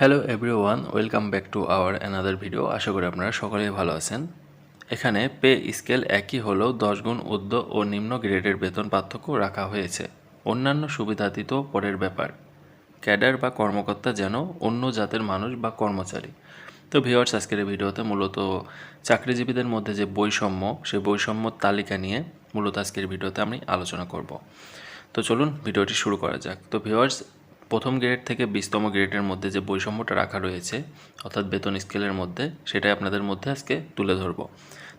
Hello everyone welcome back to our another video আশা করি আপনারা সকলেই ভালো আছেন। এখানে পে স্কেল একই হলেও গুণ ঊর্ধ্ব ও নিম্ন গ্রেডের বেতন পার্থক্য রাখা হয়েছে। অন্যান্য সুবিধাতীত পরের ব্যাপার। ক্যাডার বা কর্মকর্তা যেন অন্য জাতের মানুষ বা কর্মচারী। তো ভিওয়ার্স আজকের ভিডিওতে মূলত চাকরিজীবীদের মধ্যে যে বৈষম্য, সেই বৈষম্যর তালিকা নিয়ে মূলত আজকের ভিডিওতে আমি আলোচনা করব। তো চলুন ভিডিওটি শুরু করা যাক। তো ভিওয়ার্স প্রথম গ্রেড থেকে বিশতম গ্রেডের মধ্যে যে বৈষম্যটা রাখা রয়েছে, অর্থাৎ বেতন স্কেলের মধ্যে, সেটাই আপনাদের মধ্যে আজকে তুলে ধরবো।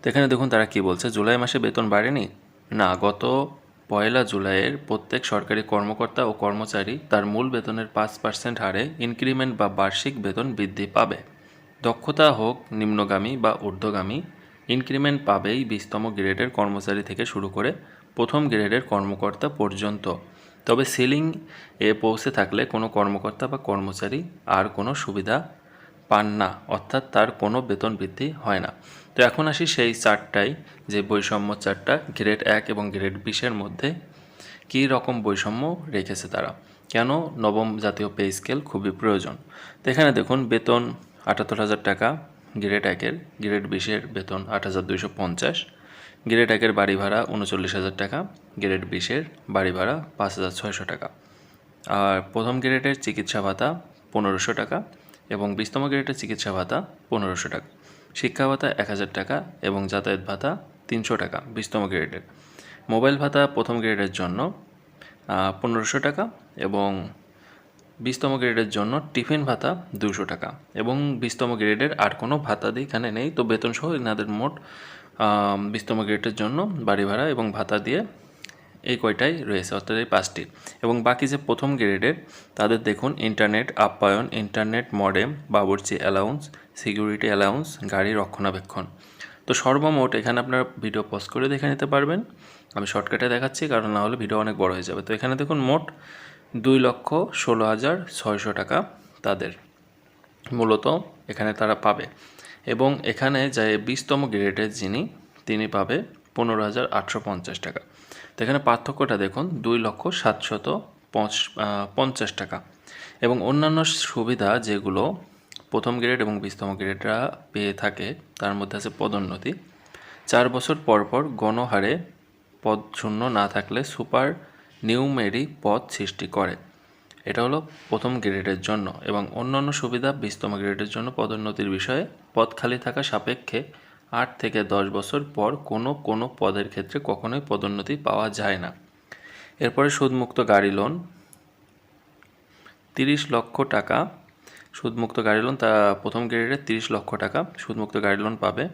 তো এখানে দেখুন তারা কি বলছে, জুলাই মাসে বেতন বাড়েনি? না, গত পয়লা জুলাইয়ের প্রত্যেক সরকারি কর্মকর্তা ও কর্মচারী তার মূল বেতনের পাঁচ পার্সেন্ট হারে ইনক্রিমেন্ট বা বার্ষিক বেতন বৃদ্ধি পাবে। দক্ষতা হোক, নিম্নগামী বা ঊর্ধ্বগামী, ইনক্রিমেন্ট পাবেই বিশতম গ্রেডের কর্মচারী থেকে শুরু করে প্রথম গ্রেডের কর্মকর্তা পর্যন্ত। তবে সিলিং এ পৌঁছে থাকলে কোনো কর্মকর্তা বা কর্মচারী আর কোনো সুবিধা পান না, অর্থাৎ তার কোনো বেতন বৃদ্ধি হয় না। তো এখন আসি সেই চারটাই যে বৈষম্য চারটা, গ্রেড এক এবং গ্রেড বিশের মধ্যে কী রকম বৈষম্য রেখেছে তারা? কেন নবম জাতীয় পে স্কেল খুবই প্রয়োজন? তো এখানে দেখুন, বেতন আটাত্তর হাজার টাকা, গ্রেড একের, গ্রেড বিশের বেতন আট হাজার দুইশো পঞ্চাশ গ্রেড একের বাড়ি ভাড়া উনচল্লিশ হাজার টাকা গ্রেড বিশের বাড়ি ভাড়া পাঁচ হাজার ছয়শো টাকা। আর প্রথম গ্রেডের চিকিৎসা ভাতা পনেরোশো টাকা এবং বিশতম গ্রেডের চিকিৎসা ভাতা পনেরোশো টাকা। শিক্ষা ভাতা এক হাজার টাকা এবং যাতায়াত ভাতা তিনশো টাকা বিশতম গ্রেডের। মোবাইল ভাতা প্রথম গ্রেডের জন্য পনেরোশো টাকা এবং বিশতম গ্রেডের জন্য টিফিন ভাতা দুশো টাকা এবং বিশতম গ্রেডের আর কোনো ভাতা এখানে নেই, তো বেতন সহ এনাদের মোট বিশতম গ্রেডের জন্য বাড়ি ভাড়া এবং ভাতা দিয়ে এই কয়টাই রয়েছে, অর্থাৎ এই পাঁচটি। এবং বাকি যে প্রথম গ্রেডের, তাদের দেখুন, ইন্টারনেট আপ্যায়ন, ইন্টারনেট মডেম, বাবুর্চি অ্যালাউন্স, সিকিউরিটি অ্যালাউন্স, গাড়ি রক্ষণাবেক্ষণ। তো সর্বমোট এখানে আপনার ভিডিও পজ করে দেখে নিতে পারবেন। আমি শর্টকাটে দেখাচ্ছি, কারণ না হলে ভিডিও অনেক বড় হয়ে যাবে। তো এখানে দেখুন, মোট দুই লক্ষ ষোলো হাজার ছয়শো টাকা তাদের মূলত এখানে তারা পাবে। এবং এখানে যে বিশতম গ্রেডের যিনি, তিনি পাবে পনেরো হাজার আটশো পঞ্চাশ টাকা। তো এখানে পার্থক্যটা দেখুন, দুই লক্ষ সাতশত পঞ্চাশ টাকা। এবং অন্যান্য সুবিধা যেগুলো প্রথম গ্রেড এবং বিশতম গ্রেডরা পেয়ে থাকে, তার মধ্যে আছে পদোন্নতি। চার বছর পর পর গণহারে পদ শূন্য না থাকলে সুপার নিউমেরি পদ সৃষ্টি করে। এটা হলো প্রথম গ্রেডের জন্য এবং অন্যান্য সুবিধা বিশতম গ্রেডের জন্য পদোন্নতির বিষয়ে পদ খালি থাকা সাপেক্ষে আট থেকে দশ বছর পর কোনো কোনো পদের ক্ষেত্রে কখনোই পদোন্নতি পাওয়া যায় না। এরপরে সুদমুক্ত গাড়ি লোন। তিরিশ লক্ষ টাকা সুদমুক্ত গাড়ি লোন, তা প্রথম গ্রেডে তিরিশ লক্ষ টাকা সুদমুক্ত গাড়ি লোন পাবে।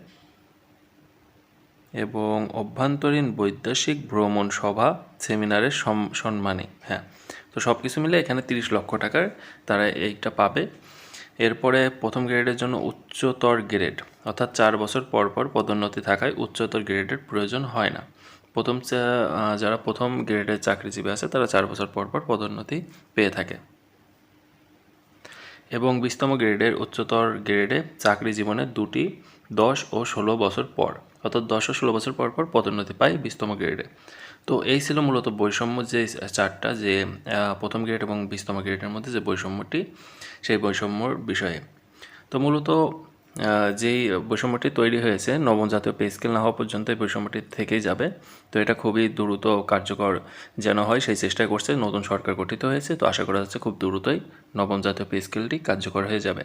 এবং অভ্যন্তরীণ বৈদেশিক ভ্রমণ সভা, সেমিনারের সম্মানে হ্যাঁ। তো সব কিছু মিলে এখানে তিরিশ লক্ষ টাকার তারা এইটা পাবে। এরপরে প্রথম গ্রেডের জন্য উচ্চতর গ্রেড, অর্থাৎ চার বছর পর পর পদোন্নতি থাকায় উচ্চতর গ্রেডের প্রয়োজন হয় না। প্রথম যারা প্রথম গ্রেডের চাকরিজীবী আছে, তারা চার বছর পর পর পদোন্নতি পেয়ে থাকে। এবং বিশতম গ্রেডের উচ্চতর গ্রেডে চাকরি জীবনে দুটি দশ ও ষোলো বছর পর। অর্থাৎ দশ ষোলো বছর পর পর পদোন্নতি পায় বিশতম গ্রেডে। তো এই ছিল মূলত বৈষম্য যে চারটা যে প্রথম গ্রেড এবং বিশতম গ্রেডের মধ্যে যে বৈষম্যটি, সেই বৈষম্যর বিষয়ে। তো মূলত যেই বৈষম্যটি তৈরি হয়েছে, নবম জাতীয় পে স্কেল না হওয়া পর্যন্ত এই বৈষম্যটি থেকেই যাবে। তো এটা খুবই দ্রুত কার্যকর যেন হয়, সেই চেষ্টা করছে নতুন সরকার গঠিত হয়েছে। তো আশা করা যাচ্ছে খুব দ্রুতই নবম জাতীয় পে স্কেলটি কার্যকর হয়ে যাবে।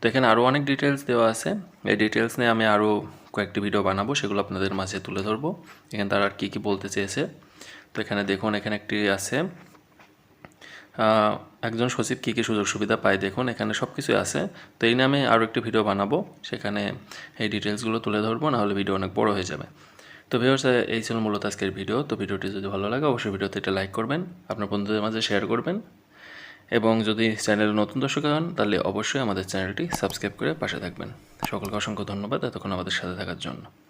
তো এখানে আরও অনেক ডিটেলস দেওয়া আছে। এই ডিটেলস নিয়ে আমি আরও কয়েকটি ভিডিও বানাবো, সেগুলো আপনাদের মাঝে তুলে ধরবো। এখানে তারা আর কী কী বলতে চেয়েছে। তো এখানে দেখুন, এখানে একটি আছে একজন সচিব কী কী সুযোগ সুবিধা পায় দেখুন, এখানে সব কিছুই আছে। তো এই নামে আরও একটি ভিডিও বানাবো, সেখানে এই ডিটেলসগুলো তুলে ধরবো, নাহলে ভিডিও অনেক বড় হয়ে যাবে। তো ভিউয়ার্স এই ছিল মূলত আজকের ভিডিও তো ভিডিওটি যদি ভালো লাগে, অবশ্যই ভিডিওতে এটা লাইক করবেন, আপনার বন্ধুদের মাঝে শেয়ার করবেন। এবং যদি চ্যানেলে নতুন দর্শক হন তাহলে অবশ্যই আমাদের চ্যানেলটি সাবস্ক্রাইব করে পাশে থাকবেন। সকলকে অসংখ্য ধন্যবাদ এতক্ষণ আমাদের সাথে থাকার জন্য।